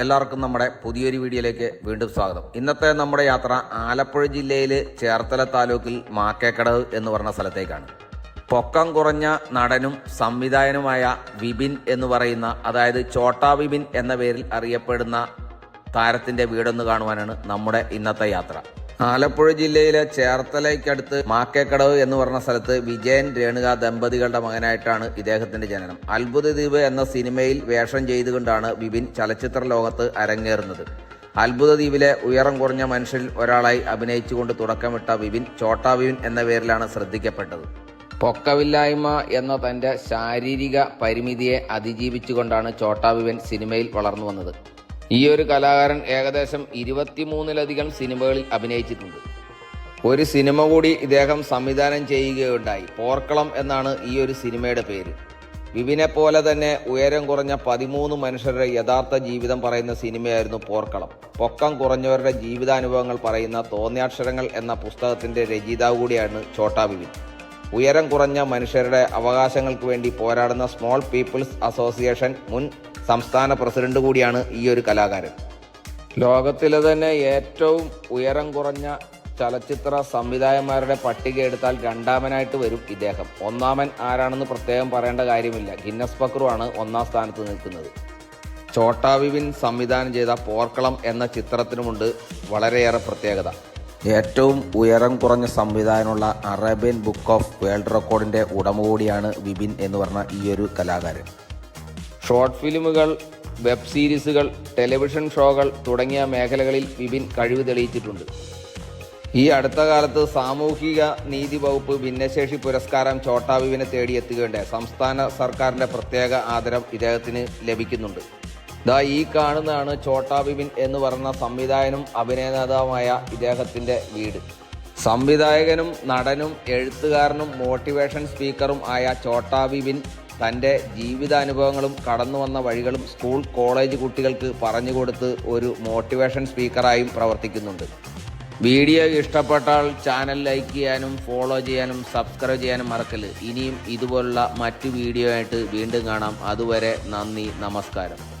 എല്ലാവർക്കും നമ്മുടെ പുതിയൊരു വീഡിയോയിലേക്ക് വീണ്ടും സ്വാഗതം. ഇന്നത്തെ നമ്മുടെ യാത്ര ആലപ്പുഴ ജില്ലയിൽ ചേർത്തല താലൂക്കിൽ മാക്കേക്കടവ് എന്ന് പറഞ്ഞ സ്ഥലത്തേക്കാണ്. പൊക്കം കുറഞ്ഞ നടനും സംവിധായകനുമായ വിപിൻ എന്ന് പറയുന്ന അതായത് ചോട്ടാ വിപിൻ എന്ന പേരിൽ അറിയപ്പെടുന്ന താരത്തിന്റെ വീടൊന്ന് കാണുവാനാണ് നമ്മുടെ ഇന്നത്തെ യാത്ര. ആലപ്പുഴ ജില്ലയിലെ ചേർത്തലയ്ക്കടുത്ത് മാക്കേക്കടവ് എന്ന് പറഞ്ഞ സ്ഥലത്ത് വിജയൻ രേണുക ദമ്പതികളുടെ മകനായിട്ടാണ് ഇദ്ദേഹത്തിന്റെ ജനനം. അത്ഭുത ദ്വീപ് എന്ന സിനിമയിൽ വേഷം ചെയ്തുകൊണ്ടാണ് വിപിൻ ചലച്ചിത്ര ലോകത്ത് അരങ്ങേറുന്നത്. അത്ഭുത ദ്വീപിലെ ഉയരം കുറഞ്ഞ മനുഷ്യരിൽ ഒരാളായി അഭിനയിച്ചുകൊണ്ട് തുടക്കമിട്ട വിപിൻ ചോട്ടാ വിപിൻ എന്ന പേരിലാണ് ശ്രദ്ധിക്കപ്പെട്ടത്. പൊക്കവില്ലായ്മ എന്ന തന്റെ ശാരീരിക പരിമിതിയെ അതിജീവിച്ചുകൊണ്ടാണ് ചോട്ടാ വിപിൻ സിനിമയിൽ വളർന്നു വന്നത് ഈ ഒരു കലാകാരൻ ഏകദേശം ഇരുപത്തിമൂന്നിലധികം സിനിമകളിൽ അഭിനയിച്ചിട്ടുണ്ട്. ഒരു സിനിമ കൂടി ഇദ്ദേഹം സംവിധാനം ചെയ്യുകയുണ്ടായി. പോർക്കളം എന്നാണ് ഈ ഒരു സിനിമയുടെ പേര്. വിപിനെ പോലെ തന്നെ ഉയരം കുറഞ്ഞ പതിമൂന്ന് മനുഷ്യരുടെ യഥാർത്ഥ ജീവിതം പറയുന്ന സിനിമയായിരുന്നു പോർക്കളം. പൊക്കം കുറഞ്ഞവരുടെ ജീവിതാനുഭവങ്ങൾ പറയുന്ന തോന്നിയാക്ഷരങ്ങൾ എന്ന പുസ്തകത്തിന്റെ രചയിതാവ് കൂടിയാണ് ഛോട്ടാ വിപിൻ. ഉയരം കുറഞ്ഞ മനുഷ്യരുടെ അവകാശങ്ങൾക്ക് വേണ്ടി പോരാടുന്ന സ്മോൾ പീപ്പിൾസ് അസോസിയേഷൻ മുൻ സംസ്ഥാന പ്രസിഡന്റ് കൂടിയാണ് ഈ ഒരു കലാകാരൻ. ലോകത്തിലെ തന്നെ ഏറ്റവും ഉയരം കുറഞ്ഞ ചലച്ചിത്ര സംവിധായകന്മാരുടെ പട്ടിക എടുത്താൽ രണ്ടാമനായിട്ട് വരും ഇദ്ദേഹം. ഒന്നാമൻ ആരാണെന്ന് പ്രത്യേകം പറയേണ്ട കാര്യമില്ല. ഗിന്നസ് ബക്രുവാണ് ഒന്നാം സ്ഥാനത്ത് നിൽക്കുന്നത്. ചോട്ടാ വിപിൻ സംവിധാനം ചെയ്ത പോർക്കളം എന്ന ചിത്രത്തിനുമുണ്ട് വളരെയേറെ പ്രത്യേകത. ഏറ്റവും ഉയരം കുറഞ്ഞ സംവിധാനമുള്ള അറേബ്യൻ ബുക്ക് ഓഫ് വേൾഡ് റെക്കോർഡിന്റെ ഉടമ കൂടിയാണ് വിപിൻ എന്ന് പറഞ്ഞ ഈ ഒരു കലാകാരൻ. ഷോർട്ട് ഫിലിമുകൾ വെബ് സീരീസുകൾ ടെലിവിഷൻ ഷോകൾ തുടങ്ങിയ മേഖലകളിൽ വിപിൻ കഴിവ് തെളിയിച്ചിട്ടുണ്ട്. ഈ അടുത്ത കാലത്ത് സാമൂഹിക നീതി വകുപ്പ് ഭിന്നശേഷി പുരസ്കാരം ചോട്ടാ വിപിനെ തേടിയെത്തുകയുണ്ടായി. സംസ്ഥാന സർക്കാരിന്റെ പ്രത്യേക ആദരം ഇദ്ദേഹത്തിന് ലഭിക്കുന്നുണ്ട്. ദാ ഈ കാണുന്നതാണ് ചോട്ടാ ബിബിൻ എന്ന് പറയുന്ന സംവിധായകനും അഭിനേതാവുമായ ഇദ്ദേഹത്തിന്റെ വീട്. സംവിധായകനും നടനും എഴുത്തുകാരനും മോട്ടിവേഷൻ സ്പീക്കറും ആയ ചോട്ടാ ബിബിൻ തന്റെ ജീവിതാനുഭവങ്ങളും കടന്നു വന്ന വഴികളും സ്കൂൾ കോളേജ് കുട്ടികൾക്ക് പറഞ്ഞുകൊടുത്ത് ഒരു മോട്ടിവേഷൻ സ്പീക്കറായും പ്രവർത്തിക്കുന്നുണ്ട്. വീഡിയോ ഇഷ്ടപ്പെട്ടാൽ ചാനൽ ലൈക്ക് ചെയ്യാനും ഫോളോ ചെയ്യാനും സബ്സ്ക്രൈബ് ചെയ്യാനും മറക്കൽ ഇനിയും ഇതുപോലുള്ള മറ്റു വീഡിയോ ആയിട്ട് വീണ്ടും കാണാം. അതുവരെ നന്ദി നമസ്കാരം.